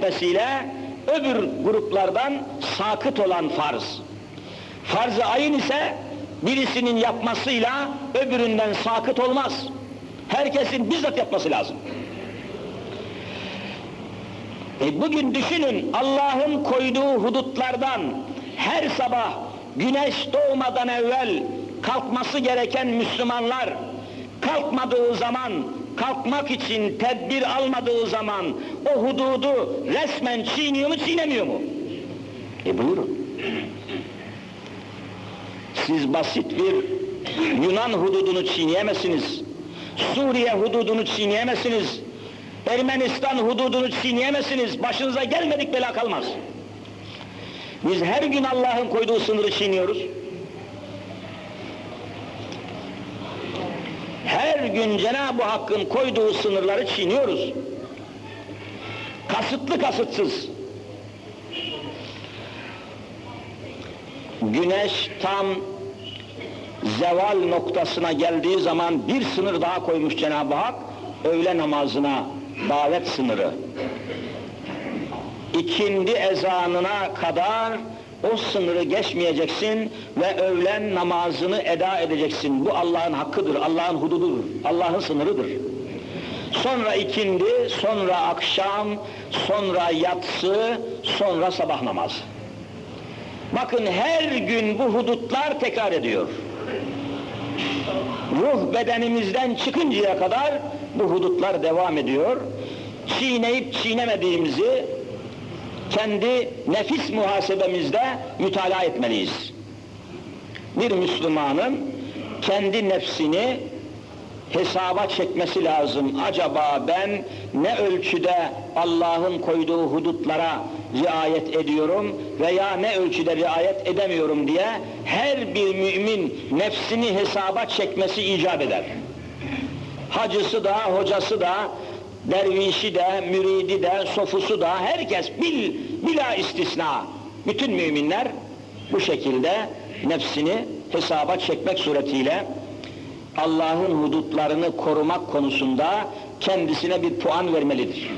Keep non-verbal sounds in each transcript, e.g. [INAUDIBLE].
etmesiyle öbür gruplardan sakıt olan farz. Farz-ı ayın ise birisinin yapmasıyla öbüründen sakıt olmaz. Herkesin bizzat yapması lazım. E bugün düşünün Allah'ın koyduğu hudutlardan her sabah güneş doğmadan evvel kalkması gereken Müslümanlar kalkmadığı zaman, kalkmak için tedbir almadığı zaman o hududu resmen çiğniyor mu çiğnemiyor mu? E buyurun. Siz basit bir Yunan hududunu çiğneyemezsiniz. Suriye hududunu çiğneyemezsiniz. Ermenistan hududunu çiğneyemezsiniz. Başınıza gelmedik bela kalmaz. Biz her gün Allah'ın koyduğu sınırı çiğniyoruz. Her gün Cenab-ı Hakk'ın koyduğu sınırları çiğniyoruz. Kasıtlı kasıtsız. Güneş tam zeval noktasına geldiği zaman bir sınır daha koymuş Cenab-ı Hak, öğle namazına davet sınırı. İkindi ezanına kadar o sınırı geçmeyeceksin ve öğlen namazını eda edeceksin. Bu Allah'ın hakkıdır, Allah'ın hudududur, Allah'ın sınırıdır. Sonra ikindi, sonra akşam, sonra yatsı, sonra sabah namazı. Bakın her gün bu hudutlar tekrar ediyor. Ruh bedenimizden çıkıncaya kadar bu hudutlar devam ediyor. Çiğneyip çiğnemediğimizi kendi nefis muhasebemizde mütalaa etmeliyiz. Bir Müslümanın kendi nefsini hesaba çekmesi lazım. Acaba ben ne ölçüde Allah'ın koyduğu hudutlara riayet ediyorum veya ne ölçüde riayet edemiyorum diye her bir mümin nefsini hesaba çekmesi icap eder. Hacısı da, hocası da, dervişi de, müridi de, sofusu da, herkes bil, bila istisna, bütün müminler bu şekilde nefsini hesaba çekmek suretiyle Allah'ın hudutlarını korumak konusunda kendisine bir puan vermelidir.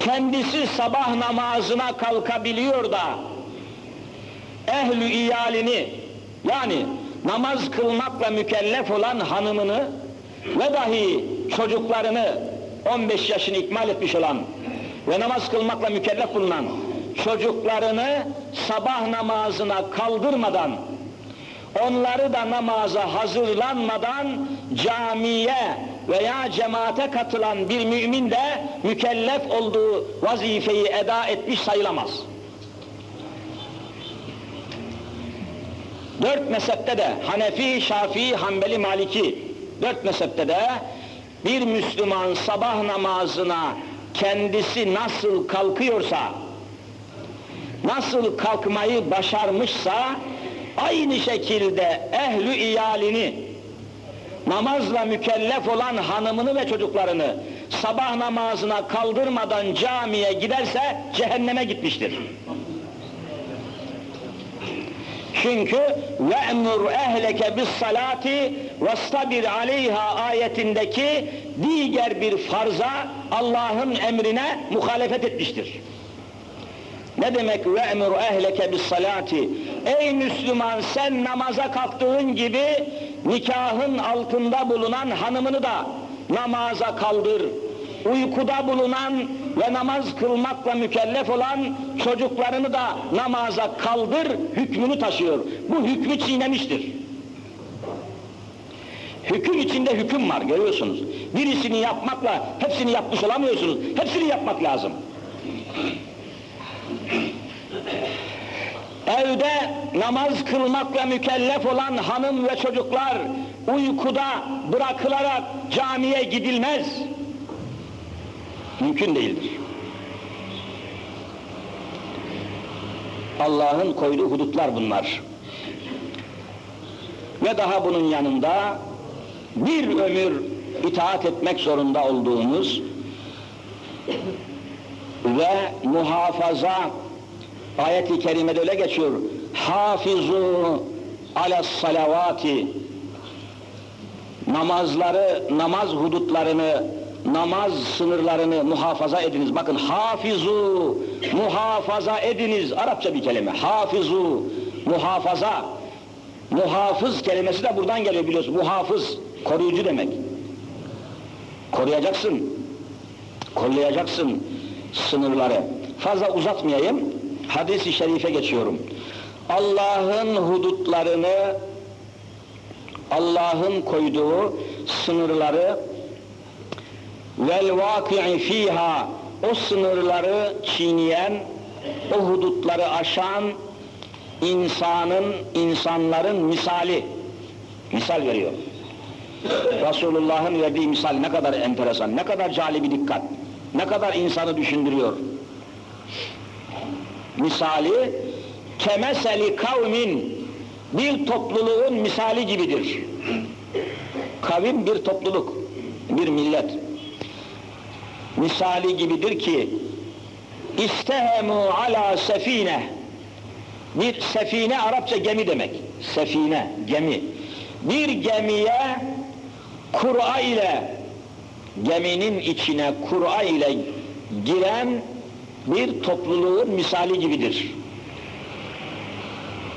Kendisi sabah namazına kalkabiliyor da ehlü iyalini yani namaz kılmakla mükellef olan hanımını ve dahi çocuklarını 15 yaşını ikmal etmiş olan ve namaz kılmakla mükellef bulunan çocuklarını sabah namazına kaldırmadan onları da namaza hazırlanmadan camiye veya cemaate katılan bir mümin de mükellef olduğu vazifeyi eda etmiş sayılamaz. Dört mezhepte de Hanefi, Şafii, Hanbeli, Maliki dört mezhepte de bir Müslüman sabah namazına kendisi nasıl kalkıyorsa nasıl kalkmayı başarmışsa aynı şekilde ehlü iyalini namazla mükellef olan hanımını ve çocuklarını sabah namazına kaldırmadan camiye giderse cehenneme gitmiştir. Çünkü ve emur ehleke bis salati vestabir aleyha ayetindeki diğer bir farza Allah'ın emrine muhalefet etmiştir. Ne demek ve emur ehleke bis salati? Ey Müslüman sen namaza kalktığın gibi nikahın altında bulunan hanımını da namaza kaldır. Uykuda bulunan ve namaz kılmakla mükellef olan çocuklarını da namaza kaldır hükmünü taşıyor. Bu hükmü çiğnemiştir. Hüküm içinde hüküm var görüyorsunuz. Birisini yapmakla hepsini yapmış olamıyorsunuz. Hepsini yapmak lazım. Evde namaz kılmakla mükellef olan hanım ve çocuklar uykuda bırakılarak camiye gidilmez. Mümkün değildir. Allah'ın koyduğu hudutlar bunlar. Ve daha bunun yanında bir ömür itaat etmek zorunda olduğumuz ve muhafaza ayet-i kerimede öyle geçiyor. Hafizu ala salavati namazları, namaz hudutlarını namaz sınırlarını muhafaza ediniz. Bakın hafizu, muhafaza ediniz. Arapça bir kelime. Hafizu, muhafaza. Muhafız kelimesi de buradan geliyor biliyorsun. Muhafız, koruyucu demek. Koruyacaksın. Kollayacaksın sınırları. Fazla uzatmayayım. Hadis-i şerife geçiyorum. Allah'ın hudutlarını Allah'ın koyduğu sınırları vel vaki'i fiha o sınırları çiğneyen, o hudutları aşan insanın, insanların misali. Misal veriyor. Resulullah'ın verdiği misal ne kadar enteresan, ne kadar cali bir dikkat, ne kadar insanı düşündürüyor. Misali, kemeseli kavmin bir topluluğun misali gibidir. Kavim bir topluluk, bir millet. Misali gibidir ki istehemu ala sefine bir sefine Arapça gemi demek. Sefine, gemi. Bir gemiye Kur'a ile geminin içine Kur'a ile giren bir topluluğun misali gibidir.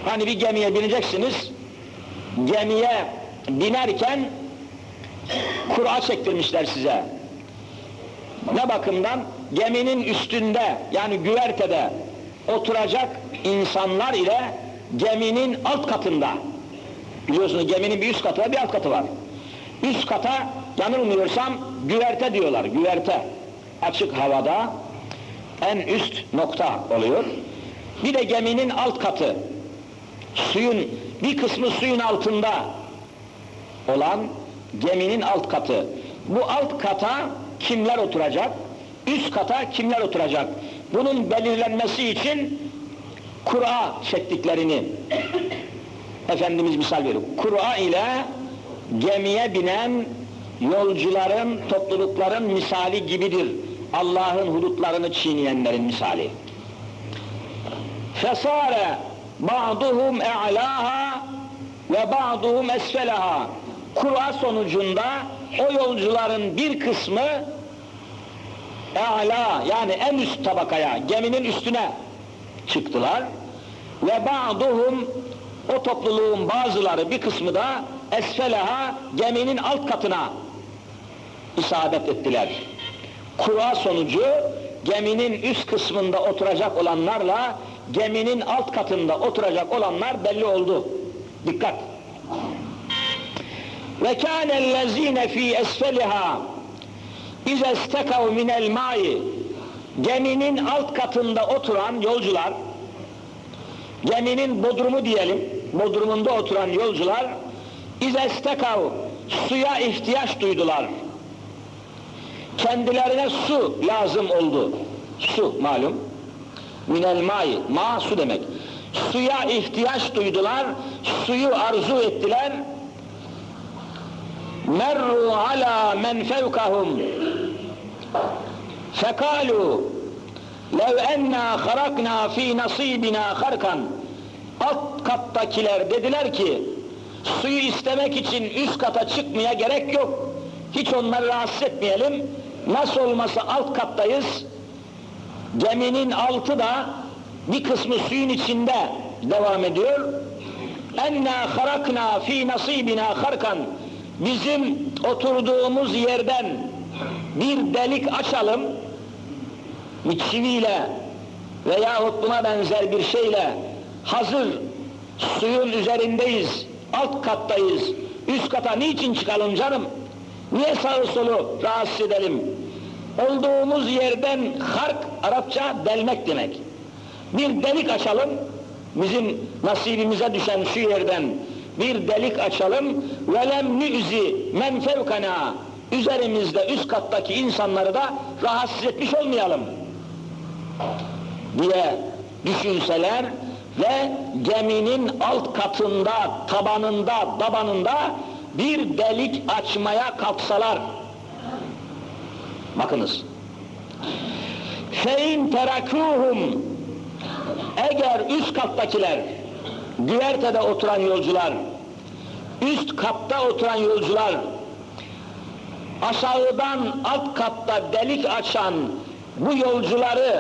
Hani bir gemiye bineceksiniz, gemiye binerken Kur'a çektirmişler size. Ne bakımdan? Geminin üstünde yani güvertede oturacak insanlar ile geminin alt katında. Biliyorsunuz geminin bir üst katı var, bir alt katı var. Üst kata yanılmıyorsam güverte diyorlar, güverte. Açık havada en üst nokta oluyor. Bir de geminin alt katı, suyun bir kısmı suyun altında olan geminin alt katı. Bu alt kata kimler oturacak? Üst kata kimler oturacak? Bunun belirlenmesi için Kur'a çektiklerini [COUGHS] Efendimiz misal veriyor. Kur'a ile gemiye binen yolcuların, toplulukların misali gibidir. Allah'ın hudutlarını çiğneyenlerin misali. Fesare ba'duhum e'laha ve ba'duhum esfelaha. Kur'a sonucunda o yolcuların bir kısmı e'la yani en üst tabakaya, geminin üstüne çıktılar. Ve ba'duhum o topluluğun bazıları bir kısmı da esfelaha geminin alt katına isabet ettiler. Kura sonucu geminin üst kısmında oturacak olanlarla geminin alt katında oturacak olanlar belli oldu. Dikkat! Ve kânellezîne fî esfeliha. İze istekav minel ma'i geminin alt katında oturan yolcular geminin bodrumu diyelim bodrumunda oturan yolcular İze istekav suya ihtiyaç duydular. Kendilerine su lazım oldu. Su malum. Minel ma'i ma su demek. Suya ihtiyaç duydular suyu arzu ettiler merru ala men fevkahum. Fekalu lev enna harakna fi nasibina harkan alt kattakiler dediler ki suyu istemek için üst kata çıkmaya gerek yok. Hiç onları rahatsız etmeyelim. Nasıl olmasa alt kattayız. Geminin altı da bir kısmı suyun içinde devam ediyor. Enna harakna fi nasibina harkan bizim oturduğumuz yerden bir delik açalım, bir çiviyle veya buna benzer bir şeyle hazır suyun üzerindeyiz, alt kattayız, üst kata niçin çıkalım canım? Niye sağı solu rahatsız edelim? Olduğumuz yerden hark, Arapça delmek demek. Bir delik açalım, bizim nasibimize düşen şu yerden bir delik açalım velem nüzi men fevkana. Üzerimizde üst kattaki insanları da rahatsız etmiş olmayalım. Diye düşünseler ve geminin alt katında, tabanında, tabanında bir delik açmaya kalksalar. Bakınız. Fein terakuhum eğer üst kattakiler güvertede oturan yolcular üst katta oturan yolcular aşağıdan alt katta delik açan bu yolcuları